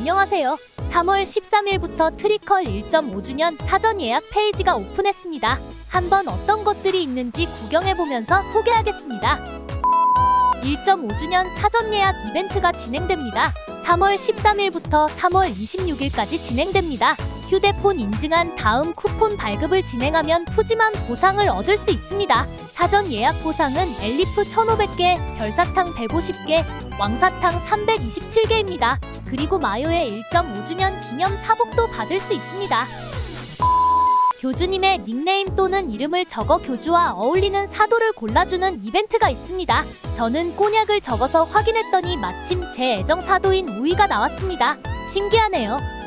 안녕하세요. 3월 13일부터 트리컬 1.5주년 사전 예약 페이지가 오픈했습니다. 한번 어떤 것들이 있는지 구경해보면서 소개하겠습니다. 1.5주년 사전 예약 이벤트가 진행됩니다. 3월 13일부터 3월 26일까지 진행됩니다. 휴대폰 인증한 다음 쿠폰 발급을 진행하면 푸짐한 보상을 얻을 수 있습니다. 사전 예약 보상은 엘리프 1500개, 별사탕 150개, 왕사탕 327개입니다. 그리고 마요의 1.5주년 기념 사복도 받을 수 있습니다. 교주님의 닉네임 또는 이름을 적어 교주와 어울리는 사도를 골라주는 이벤트가 있습니다. 저는 꼬냑을 적어서 확인했더니 마침 제 애정 사도인 우이가 나왔습니다. 신기하네요.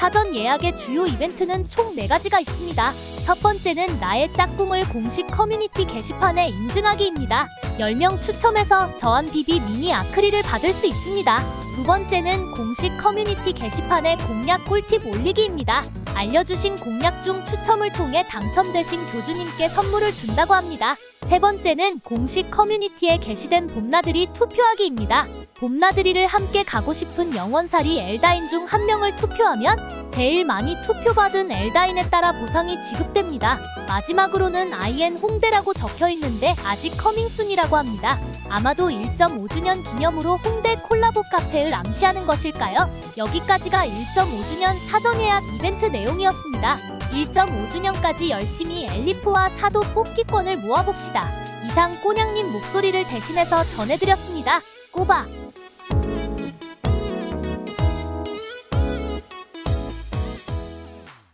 사전 예약의 주요 이벤트는 총 4가지가 있습니다. 첫 번째는 나의 짝꿍을 공식 커뮤니티 게시판에 인증하기입니다. 10명 추첨해서 저한 비비 미니 아크릴을 받을 수 있습니다. 두 번째는 공식 커뮤니티 게시판에 공략 꿀팁 올리기입니다. 알려주신 공략 중 추첨을 통해 당첨되신 교주님께 선물을 준다고 합니다. 세 번째는 공식 커뮤니티에 게시된 봄나들이 투표하기입니다. 봄나들이를 함께 가고 싶은 영원살이 엘다인 중 한 명을 투표하면 제일 많이 투표받은 엘다인에 따라 보상이 지급됩니다. 마지막으로는 IN 홍대라고 적혀 있는데 아직 커밍순이라고 합니다. 아마도 1.5주년 기념으로 홍대 콜라보 카페를 암시하는 것일까요? 여기까지가 1.5주년 사전 예약 이벤트 내용이었습니다. 1.5주년까지 열심히 엘리프와 사도 뽑기권을 모아봅시다. 이상 꼬냥님 목소리를 대신해서 전해드렸습니다. 꼬바!